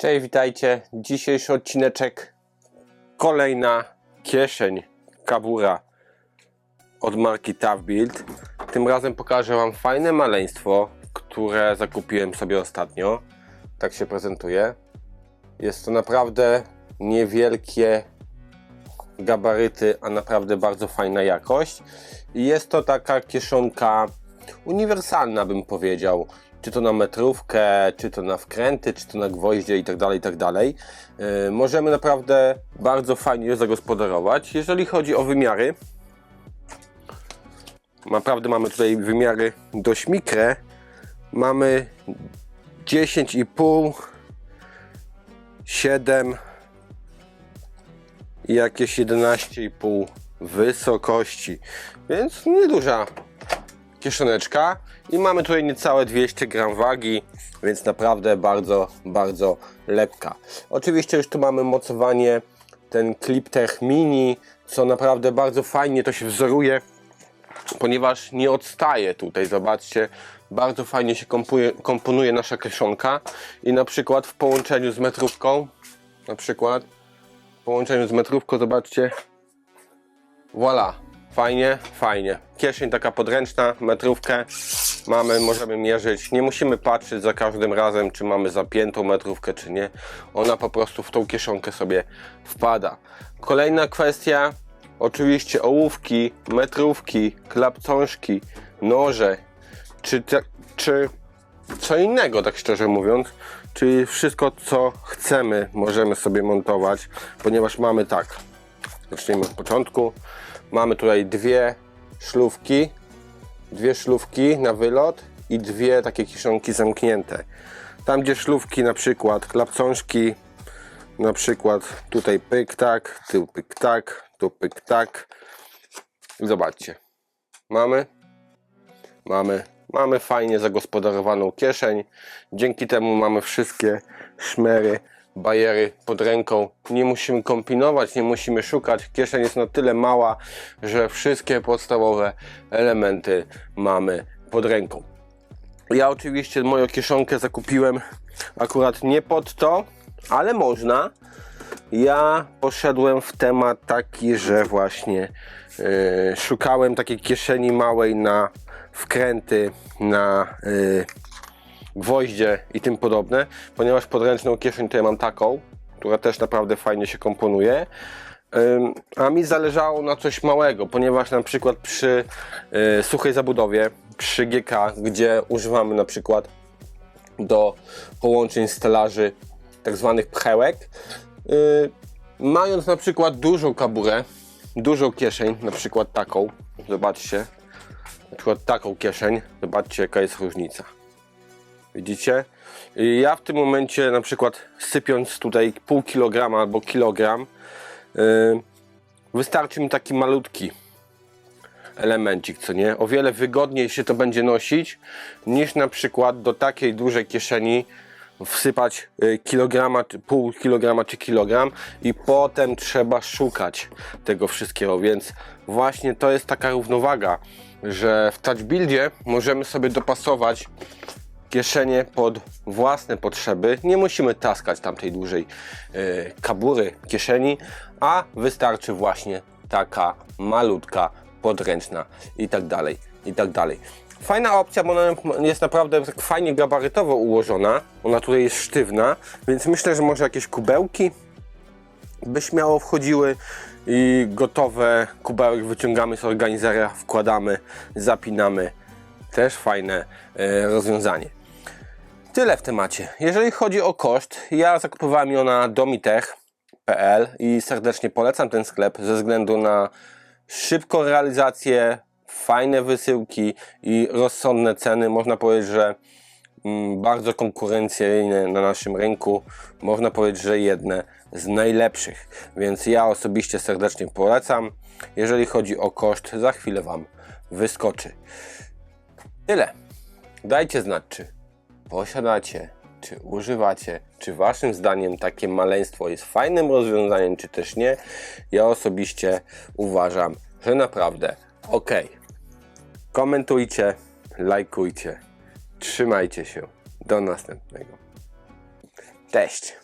Cześć, witajcie. Dzisiejszy odcineczek. Kolejna kieszeń kabura od marki Tough Build. Tym razem pokażę Wam fajne maleństwo, które zakupiłem sobie ostatnio. Tak się prezentuje. Jest to naprawdę niewielkie gabaryty, a naprawdę bardzo fajna jakość. I jest to taka kieszonka uniwersalna, bym powiedział. Czy to na metrówkę, czy to na wkręty, czy to na gwoździe i tak dalej, i tak. Yy, Możemy naprawdę bardzo fajnie zagospodarować. Jeżeli chodzi o wymiary, naprawdę mamy tutaj wymiary dość mikre. Mamy 10,5, 7 i jakieś 11,5 wysokości, więc nieduża kieszoneczka. I mamy tutaj niecałe 200 gram wagi, więc naprawdę bardzo, bardzo lepka. Oczywiście już tu mamy mocowanie, ten Cliptech Mini, co naprawdę bardzo fajnie to się wzoruje, ponieważ nie odstaje tutaj, zobaczcie, bardzo fajnie się kompuje, komponuje nasza kieszonka. I na przykład w połączeniu z metrówką, na przykład w połączeniu z metrówką, zobaczcie, Voila, fajnie, fajnie. Kieszeń taka podręczna, metrówkę mamy, możemy mierzyć. Nie musimy patrzeć za każdym razem, czy mamy zapiętą metrówkę, czy nie. Ona po prostu w tą kieszonkę sobie wpada. Kolejna kwestia, oczywiście ołówki, metrówki, klapcążki, noże, czy, te, czy co innego, tak szczerze mówiąc. Czyli wszystko, co chcemy, możemy sobie montować, ponieważ mamy tak, Zacznijmy od początku. Mamy tutaj dwie szlówki, dwie szlówki na wylot i dwie takie kiszonki zamknięte. Tam gdzie szlówki na przykład klapcążki, na przykład tutaj pyk tak, tu pyk tak, tu pyk tak. Zobaczcie. Mamy, mamy, mamy fajnie zagospodarowaną kieszeń. Dzięki temu mamy wszystkie szmery bajery pod ręką. Nie musimy kombinować, nie musimy szukać. Kieszeń jest na tyle mała, że wszystkie podstawowe elementy mamy pod ręką. Ja oczywiście moją kieszonkę zakupiłem akurat nie pod to, ale można. Ja poszedłem w temat taki, że właśnie yy, szukałem takiej kieszeni małej na wkręty, na yy, gwoździe i tym podobne, ponieważ podręczną kieszeń ja mam taką, która też naprawdę fajnie się komponuje. A mi zależało na coś małego, ponieważ na przykład przy y, suchej zabudowie, przy GK, gdzie używamy na przykład do połączeń stelaży tak zwanych pchełek, y, mając na przykład dużą kaburę, dużą kieszeń, na przykład taką, zobaczcie, na przykład taką kieszeń, zobaczcie jaka jest różnica. Widzicie? Ja w tym momencie na przykład sypiąc tutaj pół kilograma albo kilogram yy, wystarczy mi taki malutki elemencik, co nie? O wiele wygodniej się to będzie nosić niż na przykład do takiej dużej kieszeni wsypać y, kilograma, pół kilograma czy kilogram i potem trzeba szukać tego wszystkiego, więc właśnie to jest taka równowaga, że w touch możemy sobie dopasować kieszenie pod własne potrzeby. Nie musimy taskać tamtej dużej y, kabury kieszeni, a wystarczy właśnie taka malutka, podręczna i tak dalej, i tak dalej. Fajna opcja, bo ona jest naprawdę tak fajnie gabarytowo ułożona. Ona tutaj jest sztywna, więc myślę, że może jakieś kubełki by śmiało wchodziły i gotowe kubełek wyciągamy z organizera, wkładamy, zapinamy. Też fajne e, rozwiązanie. Tyle w temacie. Jeżeli chodzi o koszt, ja zakupowałem ją na domitech.pl i serdecznie polecam ten sklep ze względu na szybką realizację, fajne wysyłki i rozsądne ceny. Można powiedzieć, że mm, bardzo konkurencyjne na naszym rynku. Można powiedzieć, że jedne z najlepszych. Więc ja osobiście serdecznie polecam. Jeżeli chodzi o koszt, za chwilę Wam wyskoczy. Tyle. Dajcie znać, czy posiadacie, czy używacie, czy waszym zdaniem takie maleństwo jest fajnym rozwiązaniem, czy też nie. Ja osobiście uważam, że naprawdę ok. Komentujcie, lajkujcie, trzymajcie się. Do następnego. Cześć.